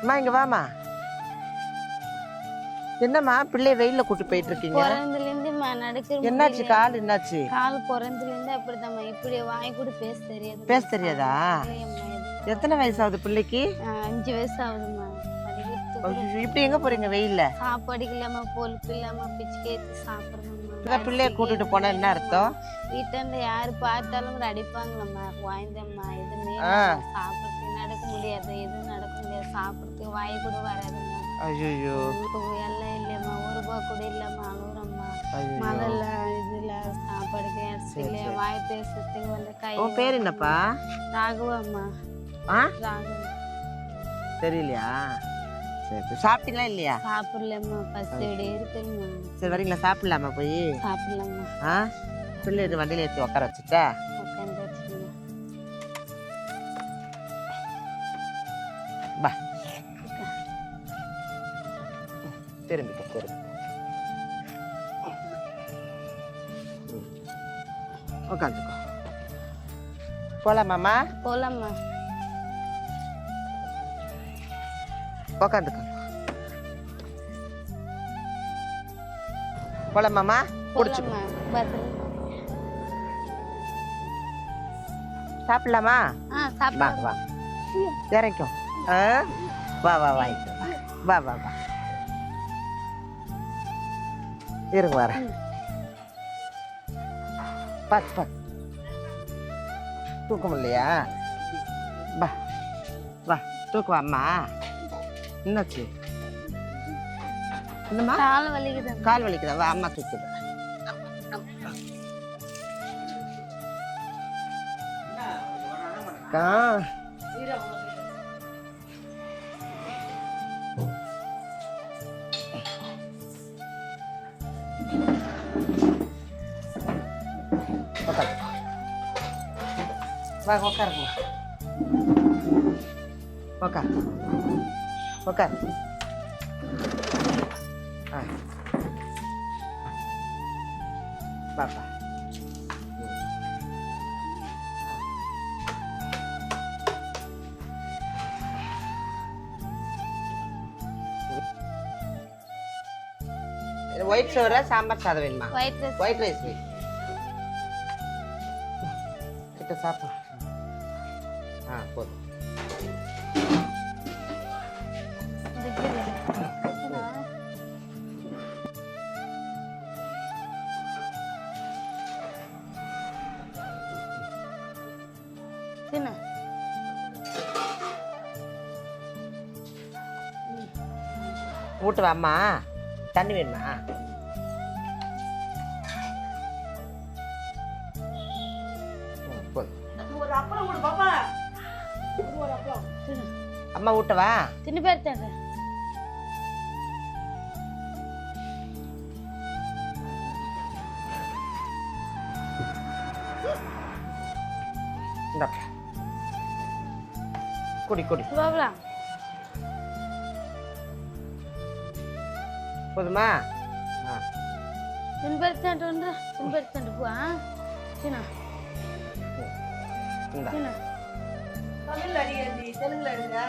அம்மா இங்க வாமா என்னம்மா பிள்ளைய வெயில்ல கூட்டு போயிட்டு இருக்கீங்க பிறந்ததுல இருந்து நடக்கிற என்னாச்சு கால் என்னாச்சு? கால் பிறந்ததுல இருந்து அப்படிதாம்மா இப்படி வாய் கூட பேச தெரியாது. பேச தெரியாதா? எத்தனை வயசாகுது பிள்ளைக்கு? அஞ்சு வயசு ஐயோ, இப்படி எங்க போறீங்க வெயில்ல? சாப்பாடுக்கு இல்லாம பொழுப்பு இல்லாம பிச்சுக்கு சாப்பிடணும்மா இப்பதான் பிள்ளைய கூட்டிட்டு போனா என்ன அர்த்தம்? வீட்டாண்ட யாரு பார்த்தாலும் அடிப்பாங்களம்மா. வாய்ந்தம்மா எதுவுமே. சாப்பிட்றதுக்கு நடக்க முடியாது. எதுவும் சாப்பிட்றதுக்கு வாய் கூட வராதும்மா ஐயோ எல்லாம் இல்லையம்மா ஒரு ரூபா கூட இல்லைம்மா அழுகுறம்மா முதல்ல இதுல சாப்பாடுக்கு அரிசி இல்லையா வாய் பேசுறதுக்கு வந்து கை உன் பேர் என்னப்பா? ராகுவம்மா ஆ? ராகு. தெரியலையா? சரி. சாப்பிட்டீங்களா இல்லையா? சாப்பிடலம்மா பசியோட இருக்குதும்மா. சரி வரீங்களா? சாப்பிடலாமா போய்? சாப்பிடலாம்மா. ஆ? இது வண்டியில ஏற்றி உட்கார வச்சுட்டா? திரும்பிக்கோ திரும்பி உட்காந்துக்கோ போலாமாம்மா போலாம்மா உட்காந்துக்கோ போலாம்மா பத்திரம் சாப்பிடலாமா? ஆ வா சாப்பிடலாம் வா வா வா வா வா வா. இருங்க வரேன். பாத்து பாத்து. தூக்கம் இல்லையா? வா வா தூக்குவா அம்மா. என்னாச்சு? என்னம்மா? கால் வலிக்குது கால் வலிக்குதா? வா அம்மா தூக்குது. அக்கா வா உட்காருமா உட்கார் உட்கார் ஆ பாப்பா ஒயிட் சோறா சாம்பார் சாதம் வேணுமா? ஒயிட் ரைஸ் வை. கிட்ட อ่ากดมัเลยใช่ไหมพูดแต่ว่าหมาฉันนี่เป็นหมา அம்மா ஊட்டவா தின்னு பேர் தாங்க இந்த. குடி குடி. போதுமா? ஆ. தின்னு பேர் தாண்டு வந்து தின்னு பேர் தாண்டு போ இந்த. தின்னு. தமிழ்ல அடிக்கடி தெலுங்குல எழுதுங்க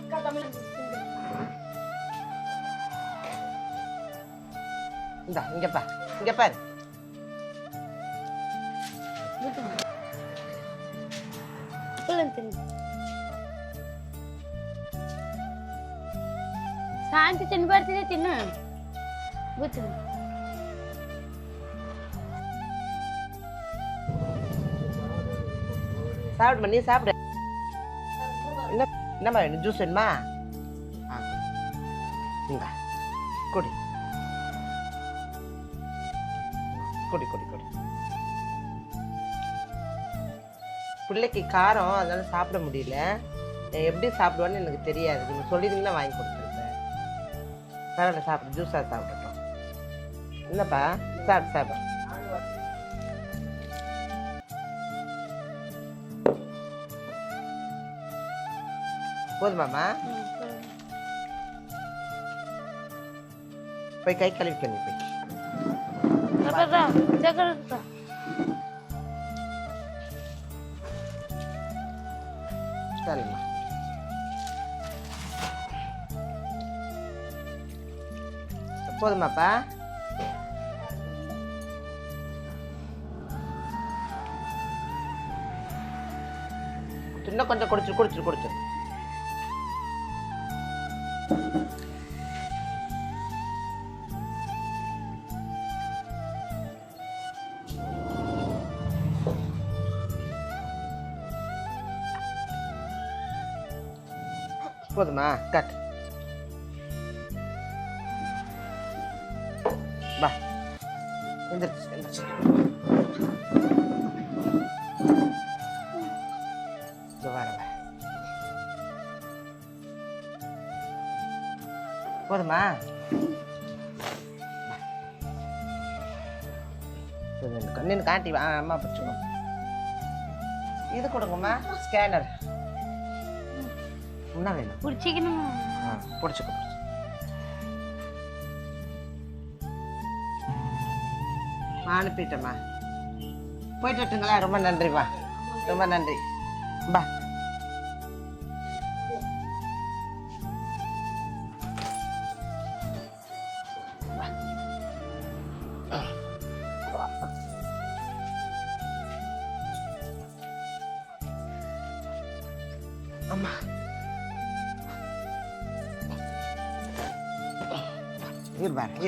அக்கா தமிழ் இந்த இங்க பா இங்க பாரு పిల్లలు తిని శాంతి తిని சாப்பிடுமா நீ சாப்பிடு. என்ன என்னம்மா வேணும்? ஜூஸ் வேணுமா? ஆ இந்தா குடி. குடி குடி குடி. பிள்ளைக்கு காரம் அதனால சாப்பிட முடியல. எப்படி சாப்பிடுவான்னு எனக்கு தெரியாது. நீங்கள் சொல்லியிருந்தீங்கன்னா வாங்கி கொடுத்துருப்பேன். பரவாயில்ல சாப்பிடு. ஜூஸாக சாப்பிடட்டும். என்னப்பா? சாப்பிடு சாப்பிடு. போதுமாம்மா போய் கை கழுவிக்கணும் போய். சரிம்மா. போதுமாப்பா. இன்னும் கொஞ்சம் குடிச்சிரு குடிச்சிரு குடிச்சிரு. போதுமா? கட் பா எந்திரிச்சு எந்திரிச்சு. போதுமா? கண்ணின்னு காட்டி அம்மா பிடிச்சிக்கணும் இது கொடுங்கம்மா ஸ்கேனர் என்ன வேணும் பிடிச்சிக்கணுமா பிடிச்சிக்கோ அனுப்பிட்டேம்மா போயிட்டு ரொம்ப நன்றிம்மா ரொம்ப நன்றி பா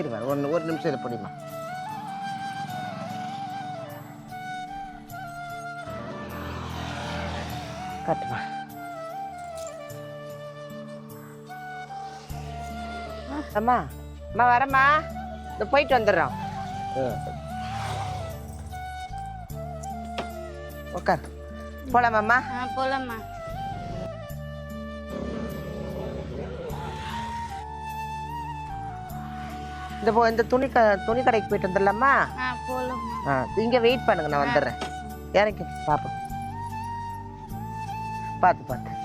இருவார் ஒன்று ஒரு நிமிஷம் இரு பிடிமா காட்டுமா. அம்மா அம்மா வரம்மா. இந்த போயிட்டு வந்துடுறோம். உட்கார் போலாமாம்மா? போலாம்மா. இந்த இந்த துணி க துணி கடைக்கு போயிட்டு வந்துடலாமா? ஆ இங்கே வெயிட் பண்ணுங்க நான் வந்துடுறேன். இறக்கி பார்ப்போம் பார்த்து பார்த்து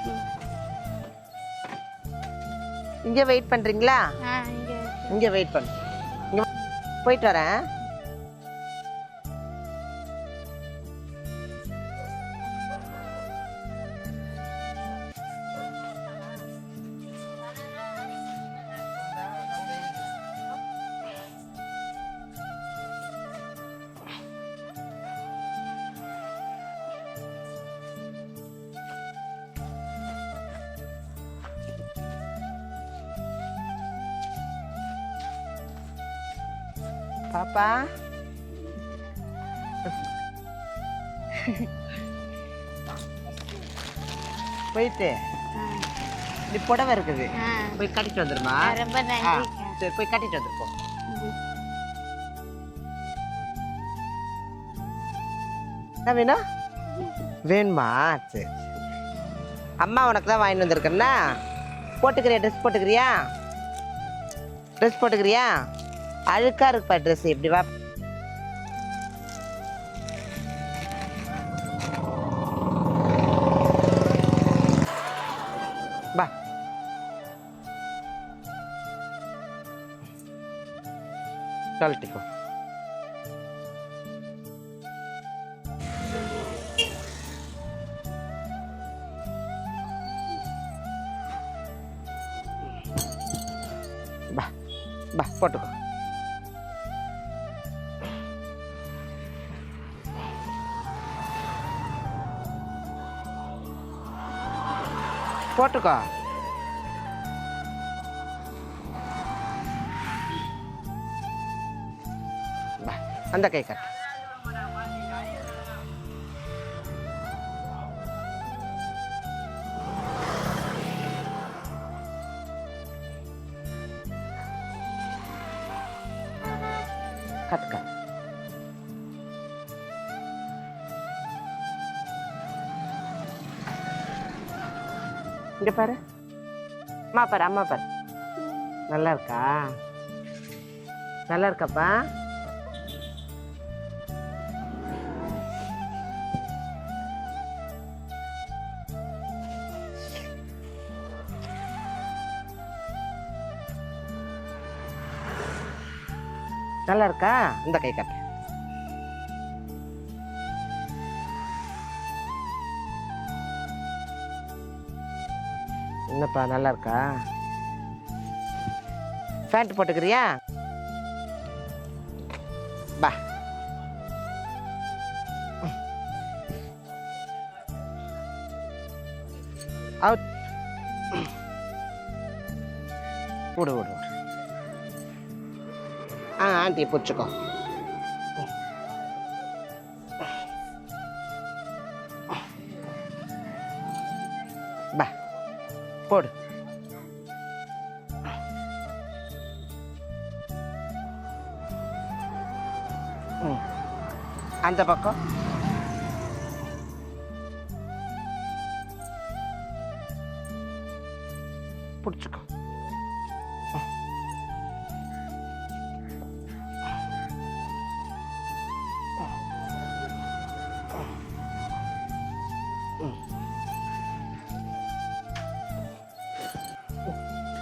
இங்கே வெயிட் பண்ணுறீங்களா இங்கே வெயிட் பண்ணு. இங்கே போயிட்டு வரேன். போயிட்டு இப்படி புடவை இருக்குது. போய் கட்டிட்டு வந்துருமா? ரொம்ப ஆ நன்றிக்கா சரி போய் கட்டிட்டு வந்துருப்போம் என்ன வேணும்? வேணுமா? சரி. அம்மா உனக்கு தான் வாங்கிட்டு வந்திருக்கேன்னா போட்டுக்கிறியா ட்ரெஸ் போட்டுக்கிறியா? ட்ரெஸ் போட்டுக்கிறியா? அழுக்கா இருக்குப்பா ட்ரெஸ் இப்படி வா. கழட்டிக்கோ பா பா போட்டுக்கோ போட்டுக்கோ பா அந்த கை கட்டு கட் கட் இங்க பாரு அம்மா பாரு அம்மா பாரு நல்லா இருக்கா நல்லா இருக்காப்பா நல்லா இருக்கா இந்த கை கட்ட. என்னப்பா நல்லா இருக்கா பேண்ட் போட்டுக்கிறியா? பா. அவுட் விடு விடு. விடு பிடிச்சிக்கோ பா போடு அந்த பக்கம்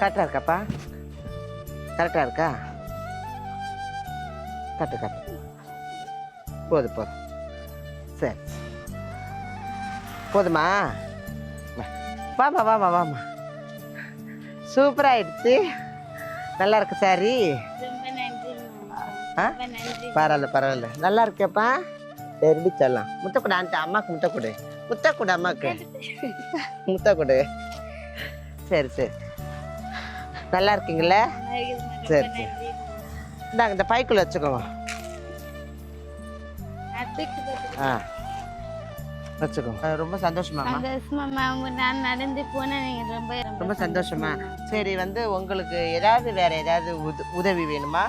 கரெக்டாக இருக்காப்பா? கரெக்டாக இருக்கா? கட்டு கட்டு. போதும் போதும் சரி. போதுமா? வா. வா வாமா வாமா சூப்பராகிடுச்சு நல்லா இருக்கு சாரி ஆ? பரவாயில்ல பரவாயில்ல. நல்லா இருக்கேப்பா சரி சொல்லலாம் முட்டை கொடு ஆண்டி அம்மாக்கு முட்டை கொடு முட்டை கொடு அம்மாக்கு. முட்டை கொடு சரி சரி. நல்லா இருக்கீங்கள சரி, சரி. இந்தாங்க இந்த பைக்குள்ள வச்சுக்கோங்க. ஆ வச்சுக்கோங்க. ரொம்ப சந்தோஷமா மேம் நான் நடந்து போனேன் நீங்க ரொம்ப ரொம்ப சந்தோஷமா சரி வந்து உங்களுக்கு ஏதாவது வேற ஏதாவது உத- உதவி வேணுமா?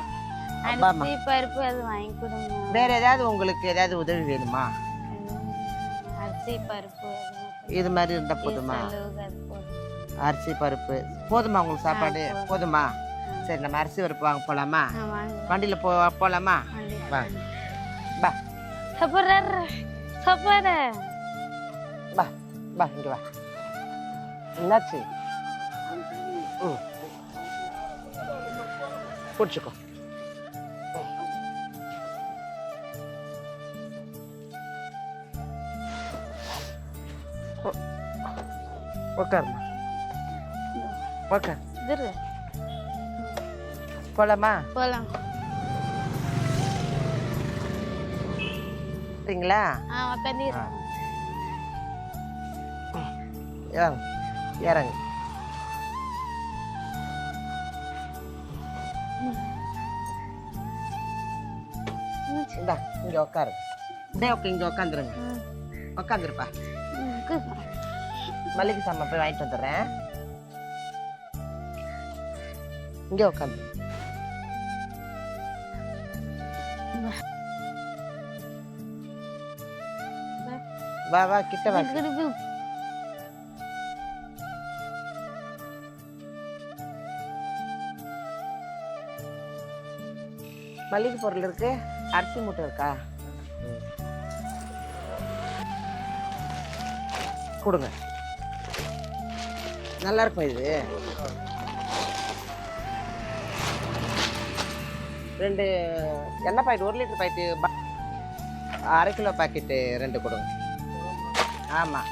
அரிசி பருப்பு அது வாங்கி கொடுங்க. வேற ஏதாவது உங்களுக்கு ஏதாவது உதவி வேணுமா? அரிசி பருப்பு. இது மாதிரி இருந்தா போதுமா? செலவுக்கு அது போதும் அரிசி பருப்பு. போதுமா உங்களுக்கு சாப்பாடு? போதும். சரி நம்ம அரிசி பருப்பு வாங்க வாங்க. வண்டியில போ போலாமா? வண்டி. வா. பா சாப்பாடு பா பா இங்க வா. என்னாச்சு? ம். பிடிச்சிக்கோ. உட்காருமா இரு. போலாமா? போலாம். சரிங்களா? இறங்கு இறங்கு. இந்தா இங்க உட்காரு அப்படியே உட்கா இங்க உட்காந்துருங்க உட்காந்துருப்பா மல்லிகை சாமான் போய் வாங்கிட்டு வந்துடுறேன். இங்கே உட்காந்து வா வா கிட்ட வா மல்லிகை பொருள் இருக்கு. அரிசி மூட்டை இருக்கா. கொடுங்க. நல்லா இருக்கும் இது? ரெண்டு எண்ணெய் பாக்கெட் ஒரு லிட்டர் பாக்கெட்டு அரை கிலோ பாக்கெட்டு ரெண்டு கொடுங்க. ஆமாம்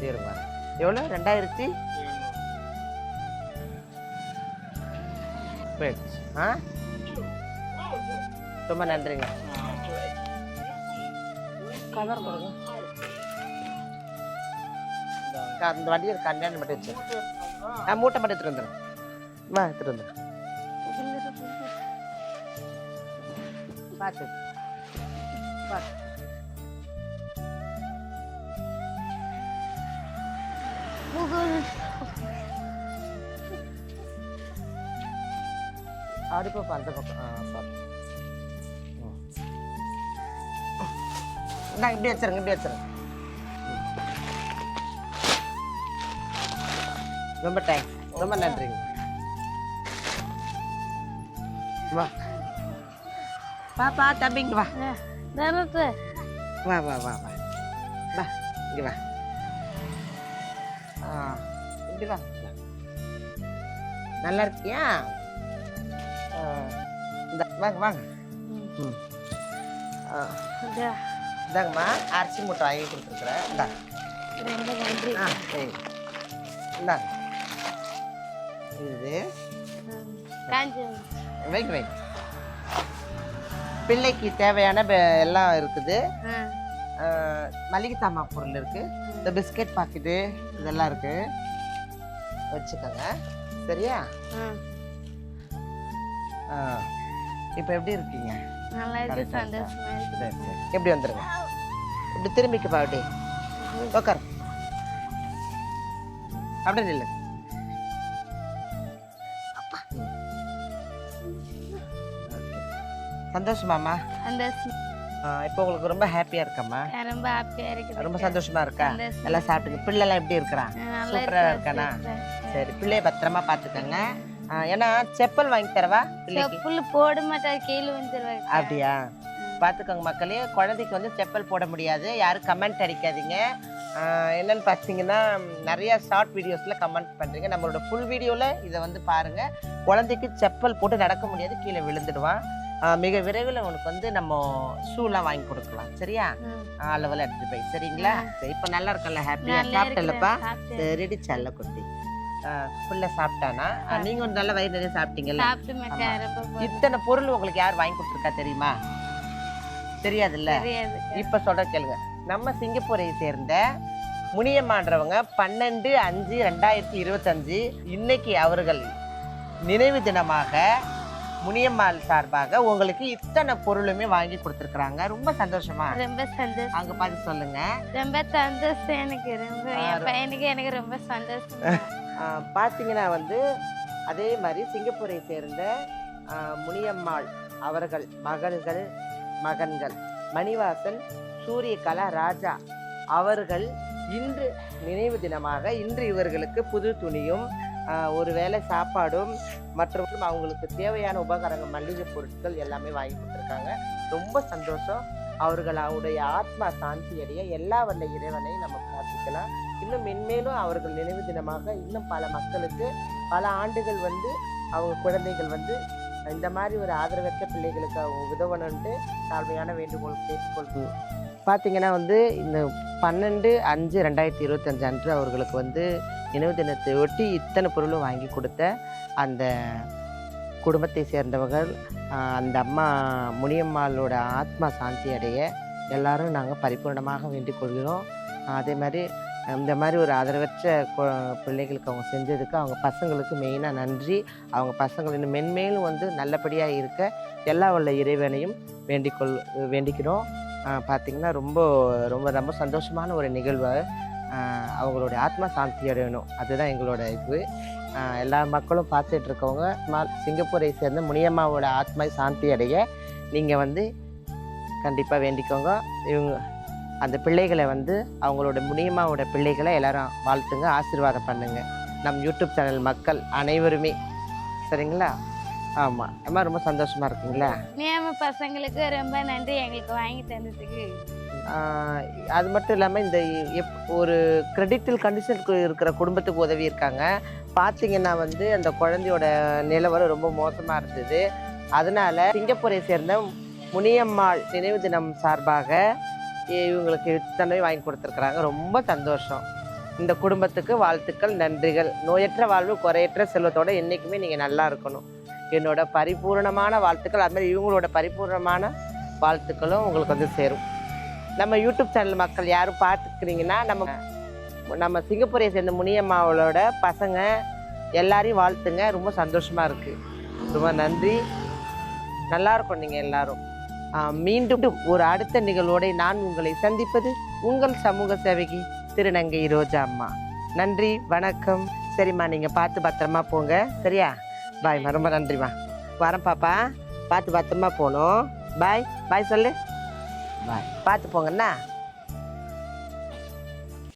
சரிங்க எவ்வளோ? ரெண்டாயிரத்தி போயிடுச்சு. ஆ? ரொம்ப நன்றிங்க. கவர் கொடுங்க க- இந்த வண்டியை கல்யாணம் மட்டும் வச்சு நான் மூட்டை மட்டும் எடுத்துட்டு வந்துடுறேன் வா எடுத்துட்டு வந்துடுறேன் பார்த்து பார்த்து அடுப்பு அந்த பக்கம் ஆ சாரி இந்தாங்க இப்படி வச்சிருங்க இப்படி வச்சிருங்க ரொம்ப தேங்க்ஸ் ரொம்ப நன்றிங்க வா பாப்பா தம்பிங்க வா வா வா வா வா வா இங்க வா ஆ இப்படி வா நல்லா இருக்கியா ஆ, இந்த வாங்க வாங்க ம் ஆ, இந்தாங்கம்மா அரிசி மூட்டை வாங்கி கொடுத்துருக்குறேன். இந்தாங்க ரொம்ப நன்றி ஆ சரி இந்தாங்க இது. வைங்க வைங்க பிள்ளைக்கு தேவையான எல்லாம் இருக்குது. மளிகை சாமான் பொருள் இருக்கு. இந்த பிஸ்கட் பாக்கெட்டு இதெல்லாம் இருக்கு. வச்சுக்கோங்க. சரியா? ஆ. இப்போ எப்படி இருக்கீங்க? நல்லா இருக்கு Correct ஆ சந்தோஷமா இருக்கு. சரி சரி. எப்படி வந்துருங்க? இப்படி திரும்பிக்குப்பா அப்படி. உட்கார் அப்படியே நில்லு. Okay. சந்தோஷமாம்மா. சந்தோஷம். இப்போ உங்களுக்கு ரொம்ப ஹாப்பியா இருக்கம்மா? ரொம்ப ஹாப்பியா இருக்குது ரொம்ப சந்தோஷமா இருக்கா. எல்லாம் சாப்பிட்டுங்க பிள்ளைலாம் எப்படி இருக்கிறான்? நல்லா சூப்பரா இருக்கு இருக்கானா. சரி பிள்ளைய பத்திரமா பாத்துக்கோங்க ஏன்னா செப்பல் வாங்கி தரவா செப்புல போட மாட்டாரு கீழே வந்துருவாரு அப்படியா? பார்த்துக்கோங்க மக்களே குழந்தைக்கு வந்து செப்பல் போட முடியாது. யாரும் கமெண்ட் அடிக்காதீங்க. என்னன்னு பார்த்தீங்கன்னா நிறைய ஷார்ட் வீடியோஸில் கமெண்ட் பண்ணுறீங்க நம்மளோட ஃபுல் வீடியோவில் இதை வந்து பாருங்கள் குழந்தைக்கு செப்பல் போட்டு நடக்க முடியாது கீழே விழுந்துடுவான். மிக விரைவில் உனக்கு வந்து நம்ம ஷூலாம் வாங்கி கொடுக்கலாம். சரியா? அளவில் எடுத்துட்டு போய். சரிங்களா? சரி இப்போ நல்லா இருக்கல ஹாப்பியாக சாப்பிட்டலப்பா சாப்பிட்டு சரிடி செல்ல குட்டி. ஃபுல்லாக சாப்பிட்டானா? நீங்கள் நல்ல வயிறு நிறைய சாப்பிட்டீங்கல்ல. இத்தனை பொருள் உங்களுக்கு யார் வாங்கி கொடுத்துருக்கா தெரியுமா? தெரியாதுல்ல? தெரியாது. இப்ப சொல்ற கேளுங்க. நம்ம சிங்கப்பூரை சேர்ந்த முனியம்மான்றவங்க பன்னெண்டு அஞ்சு ரெண்டாயிரத்தி இருபத்தஞ்சு இன்னைக்கு அவர்கள் நினைவு தினமாக முனியம்மாள் சார்பாக உங்களுக்கு இத்தனை பொருளுமே வாங்கி கொடுத்துருக்குறாங்க. ரொம்ப சந்தோஷமா? ரொம்ப சந்தோஷம். அங்க பார்த்து சொல்லுங்க. ரொம்ப சந்தோஷம் எனக்கு. ரொம்ப என் பையனுக்கு எனக்கு ரொம்ப சந்தோஷம். பார்த்தீங்கன்னா வந்து அதே மாதிரி சிங்கப்பூரை சேர்ந்த முனியம்மாள் அவர்கள் மகள்கள் மகன்கள் மணிவாசன் சூரியகலா ராஜா அவர்கள் இன்று நினைவு தினமாக இன்று இவர்களுக்கு புது துணியும் ஒருவேளை சாப்பாடும் மற்றும் அவங்களுக்கு தேவையான உபகரணங்கள் மளிகை பொருட்கள் எல்லாமே வாங்கி கொடுத்துருக்காங்க. ரொம்ப சந்தோஷம். அவர்கள் அவருடைய ஆத்மா சாந்தி அடைய எல்லா வல்ல இறைவனையும் நம்ம பிரார்த்திக்கலாம். இன்னும் மென்மேலும் அவர்கள் நினைவு தினமாக இன்னும் பல மக்களுக்கு பல ஆண்டுகள் வந்து அவங்க குழந்தைகள் வந்து இந்த மாதிரி ஒரு ஆதரவற்ற பிள்ளைகளுக்கு அவங்க உதவணுன்ட்டு தாழ்மையான வேண்டுகோள் கேட்டுக்கொள்கு பார்த்தீங்கன்னா வந்து இந்த பன்னெண்டு அஞ்சு ரெண்டாயிரத்தி இருபத்தஞ்சு அன்று அவர்களுக்கு வந்து நினைவு தினத்தை ஒட்டி இத்தனை பொருளும் வாங்கி கொடுத்த அந்த குடும்பத்தை சேர்ந்தவர்கள் அந்த அம்மா முனியம்மாளோட ஆத்மா சாந்தி அடைய எல்லாரும் நாங்கள் பரிபூர்ணமாக வேண்டிக் கொள்கிறோம். அதே மாதிரி இந்த மாதிரி ஒரு ஆதரவற்ற கு- பிள்ளைகளுக்கு அவங்க செஞ்சதுக்கு அவங்க பசங்களுக்கு மெயினாக நன்றி. அவங்க பசங்கள் இன்னும் மென்மேலும் வந்து நல்லபடியாக இருக்க எல்லா உள்ள இறைவனையும் வேண்டிக்கொள் வேண்டிக்கிறோம். பார்த்திங்கன்னா பார்த்தீங்கன்னா ரொம்ப ரொம்ப ரொம்ப சந்தோஷமான ஒரு நிகழ்வு. அவங்களுடைய ஆத்மா சாந்தி அடையணும். அதுதான் எங்களோட இது. எல்லா மக்களும் பார்த்துட்டு இருக்கவங்க சிங்கப்பூரை சேர்ந்த முனியம்மாவோட ஆத்மா சாந்தி அடைய நீங்கள் வந்து கண்டிப்பாக வேண்டிக்கோங்க. இவங்க அந்த பிள்ளைகளை வந்து அவங்களோட முனியம்மாவோட பிள்ளைகளை எல்லாரும் வாழ்த்துங்க ஆசீர்வாதம் பண்ணுங்க. நம் யூடியூப் சேனல் மக்கள் அனைவருமே. சரிங்களா? ஆமாம் அம்மா ரொம்ப சந்தோஷமாக இருக்குங்களா? நியம பசங்களுக்கு ரொம்ப நன்றி எங்களுக்கு வாங்கி தந்ததுக்கு. அது மட்டும் இல்லாமல் இந்த எப் ஒரு கிரெடிட்டல் கண்டிஷனுக்கு இருக்கிற குடும்பத்துக்கு உதவி இருக்காங்க. பார்த்தீங்கன்னா வந்து அந்த குழந்தையோட நிலவரம் ரொம்ப மோசமாக இருந்தது. அதனால சிங்கப்பூரை சேர்ந்த முனியம்மாள் நினைவு தினம் சார்பாக இவங்களுக்கு இத்தனை வாங்கி கொடுத்துருக்குறாங்க. ரொம்ப சந்தோஷம். இந்த குடும்பத்துக்கு வாழ்த்துக்கள் நன்றிகள். நோயற்ற வாழ்வு குறையற்ற செல்வத்தோட என்றைக்குமே நீங்கள் நல்லா இருக்கணும். என்னோட பரிபூரணமான வாழ்த்துக்கள் அதுமாதிரி இவங்களோட பரிபூரணமான வாழ்த்துக்களும் உங்களுக்கு வந்து சேரும். நம்ம யூடியூப் சேனல் மக்கள் யாரும் பார்த்துக்கிறீங்கன்னா நம்ம நம்ம சிங்கப்பூரை சேர்ந்த முனியம்மாவளோட பசங்க எல்லாரையும் வாழ்த்துங்க. ரொம்ப சந்தோஷமாக இருக்குது ரொம்ப நன்றி. நல்லா இருக்கும் நீங்கள் எல்லாரும். மீண்டும் ஒரு அடுத்த நிகழ்வோட நான் உங்களை சந்திப்பது உங்கள் சமூக சேவகி திருநங்கை ரோஜா அம்மா. நன்றி வணக்கம். சரிம்மா நீங்கள் பார்த்து பத்திரமா போங்க. சரியா? பாய்மா ரொம்ப நன்றிம்மா. வரேன் பாப்பா. பார்த்து பத்திரமா போகணும். பாய் பாய் சொல்லு. பாய். பார்த்து போங்கண்ணா.